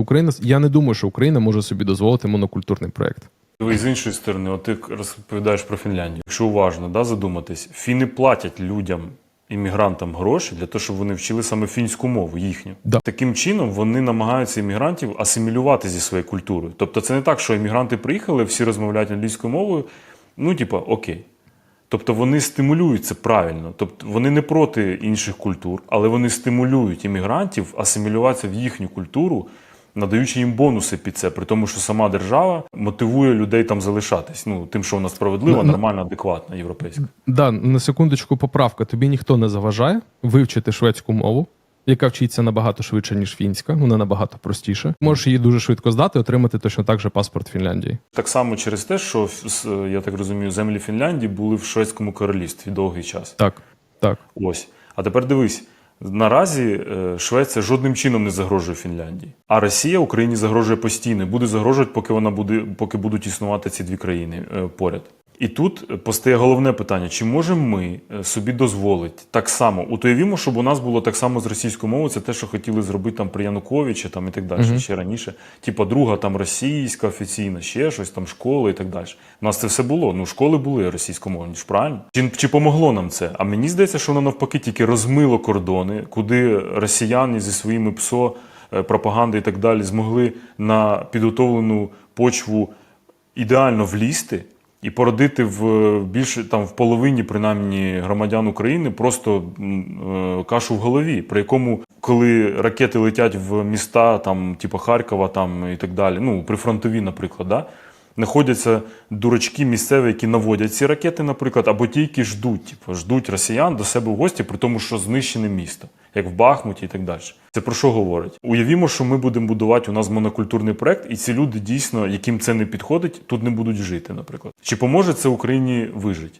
Україна, я не думаю, що Україна може собі дозволити монокультурний проект. І з іншої сторони, от ти розповідаєш про Фінляндію. Якщо уважно да, задуматись, фіни платять людям, іммігрантам гроші для того, щоб вони вчили саме фінську мову їхню. Да. Таким чином вони намагаються іммігрантів асимілювати зі своєю культурою. Тобто це не так, що іммігранти приїхали, всі розмовляють англійською мовою. Ну, типа, окей. Тобто вони стимулюють це правильно. Тобто вони не проти інших культур, але вони стимулюють іммігрантів асимілюватися в їхню культуру, надаючи їм бонуси під це, при тому, що сама держава мотивує людей там залишатись. Ну, тим, що вона справедлива, Ну, ну- нормальна, адекватна, європейська. Да, на секундочку, поправка. Тобі ніхто не заважає вивчити шведську мову, яка вчиться набагато швидше, ніж фінська. Вона набагато простіше. Можеш її дуже швидко здати, отримати точно так же паспорт Фінляндії. Так само через те, що я так розумію, землі Фінляндії були в шведському королівстві довгий час. Так, так. Ось. А тепер дивись. Наразі е, Швеція жодним чином не загрожує Фінляндії. А Росія Україні загрожує постійно, буде загрожувати, поки вона буде, поки будуть існувати ці дві країни е, поряд. І тут постає головне питання: чи можемо ми е, собі дозволити так само? От щоб у нас було так само з російською мовою, це те, що хотіли зробити там при Януковичі там і так далі, ще раніше. Типа друга там російська офіційна, ще щось там школи і так далі. У нас це все було. Ну, школи були російськомовні, ж правильно? Чи, чи помогло нам це? А мені здається, що воно навпаки тільки розмило кордони, куди росіяни зі своїми ПСО, е, пропаганди і так далі змогли на підготовлену почву ідеально влізти і породити в більше там в половині, принаймні, громадян України просто е, кашу в голові, при якому, коли ракети летять в міста, там, типу Харкова, там і так далі, ну прифронтові, наприклад, да, знаходяться дурачки місцеві, які наводять ці ракети, наприклад, або ті, які ждуть, типу, ждуть росіян до себе в гості, при тому, що знищене місто, як в Бахмуті і так далі. Це про що говорить? Уявімо, що ми будемо будувати у нас монокультурний проект, і ці люди дійсно, яким це не підходить, тут не будуть жити, наприклад. Чи поможе це Україні вижити?